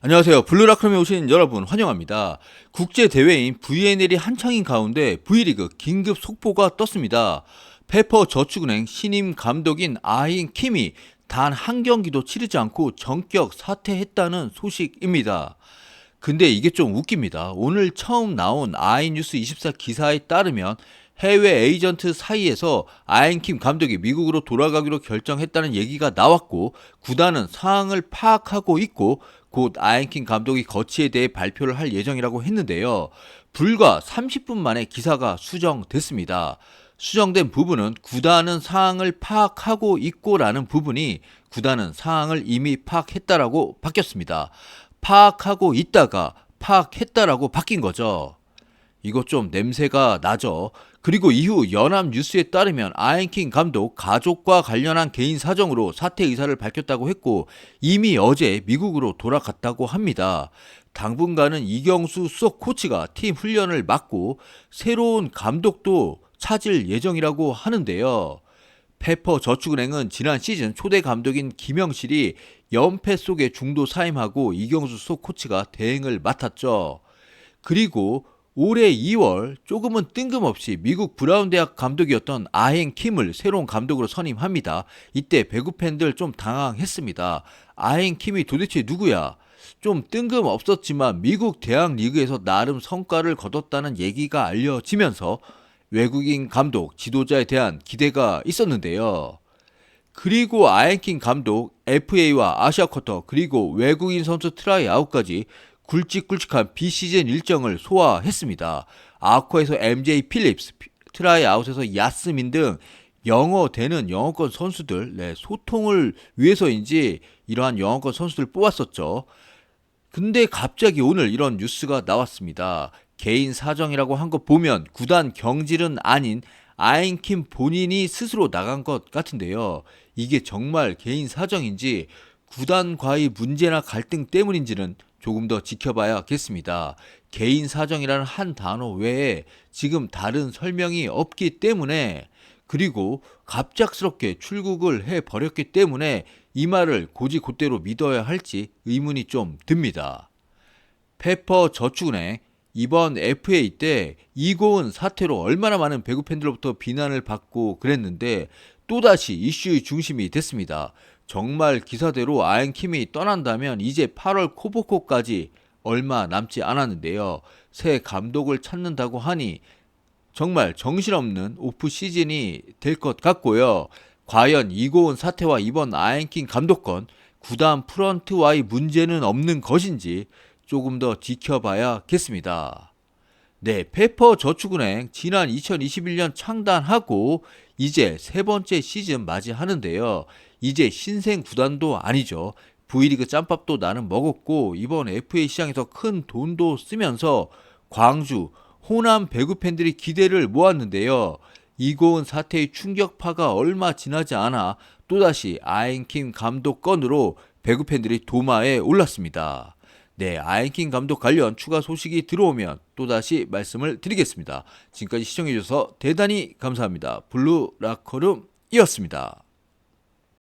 안녕하세요. 블루라크럼에 오신 여러분 환영합니다. 국제 대회인 VNL이 한창인 가운데 V리그 긴급 속보가 떴습니다. 페퍼 저축은행 신임 감독인 아인 킴이 단 한 경기도 치르지 않고 전격 사퇴했다는 소식입니다. 근데 이게 좀 웃깁니다. 오늘 처음 나온 아이뉴스 24 기사에 따르면 해외 에이전트 사이에서 아인킴 감독이 미국으로 돌아가기로 결정했다는 얘기가 나왔고 구단은 상황을 파악하고 있고 곧 아인킴 감독이 거치에 대해 발표를 할 예정이라고 했는데요. 불과 30분 만에 기사가 수정됐습니다. 수정된 부분은 구단은 상황을 파악하고 있고라는 부분이 구단은 상황을 이미 파악했다라고 바뀌었습니다. 파악하고 있다가 파악했다라고 바뀐 거죠. 이거 좀 냄새가 나죠. 그리고 이후 연합 뉴스에 따르면 아인킹 감독 가족과 관련한 개인 사정으로 사퇴 의사를 밝혔다고 했고 이미 어제 미국으로 돌아갔다고 합니다. 당분간은 이경수 수석 코치가 팀 훈련을 맡고 새로운 감독도 찾을 예정이라고 하는데요. 페퍼 저축은행은 지난 시즌 초대 감독인 김영실이 연패 속에 중도 사임하고 이경수 수석 코치가 대행을 맡았죠. 그리고 올해 2월 조금은 뜬금없이 미국 브라운 대학 감독이었던 아행 킴을 새로운 감독으로 선임합니다. 이때 배구 팬들 좀 당황했습니다. 아행 킴이 도대체 누구야? 좀 뜬금없었지만 미국 대학 리그에서 나름 성과를 거뒀다는 얘기가 알려지면서 외국인 감독, 지도자에 대한 기대가 있었는데요. 그리고 아엔킨 감독, FA와 아시아 쿼터, 그리고 외국인 선수 트라이아웃까지 굵직굵직한 비시즌 일정을 소화했습니다. 아쿠에서 MJ 필립스, 트라이 아웃에서 야스민 등 영어 되는 영어권 선수들, 네, 소통을 위해서인지 이러한 영어권 선수들 뽑았었죠. 근데 갑자기 오늘 이런 뉴스가 나왔습니다. 개인 사정이라고 한거 보면 구단 경질은 아닌 아인킴 본인이 스스로 나간 것 같은데요. 이게 정말 개인 사정인지 구단과의 문제나 갈등 때문인지는 조금 더 지켜봐야겠습니다. 개인 사정이라는 한 단어 외에 지금 다른 설명이 없기 때문에 그리고 갑작스럽게 출국을 해 버렸기 때문에 이 말을 고지곧대로 믿어야 할지 의문이 좀 듭니다. 페퍼 저축은행 이번 FA 때 이고은 사태로 얼마나 많은 배구 팬들로부터 비난을 받고 그랬는데 또다시 이슈의 중심이 됐습니다. 정말 기사대로 아엔킴이 떠난다면 이제 8월 코보코까지 얼마 남지 않았는데요. 새 감독을 찾는다고 하니 정말 정신없는 오프 시즌이 될 것 같고요. 과연 이고은 사태와 이번 아엔킹 감독권 구단 프런트와의 문제는 없는 것인지 조금 더 지켜봐야겠습니다. 네, 페퍼 저축은행 지난 2021년 창단하고 이제 세 번째 시즌 맞이하는데요. 이제 신생 구단도 아니죠. V리그 짬밥도 나는 먹었고 이번 FA 시장에서 큰 돈도 쓰면서 광주, 호남 배구 팬들이 기대를 모았는데요. 이고은 사태의 충격파가 얼마 지나지 않아 또다시 아인킴 감독 건으로 배구 팬들이 도마에 올랐습니다. 네, 아인킴 감독 관련 추가 소식이 들어오면 또다시 말씀을 드리겠습니다. 지금까지 시청해주셔서 대단히 감사합니다. 블루 라커룸이었습니다.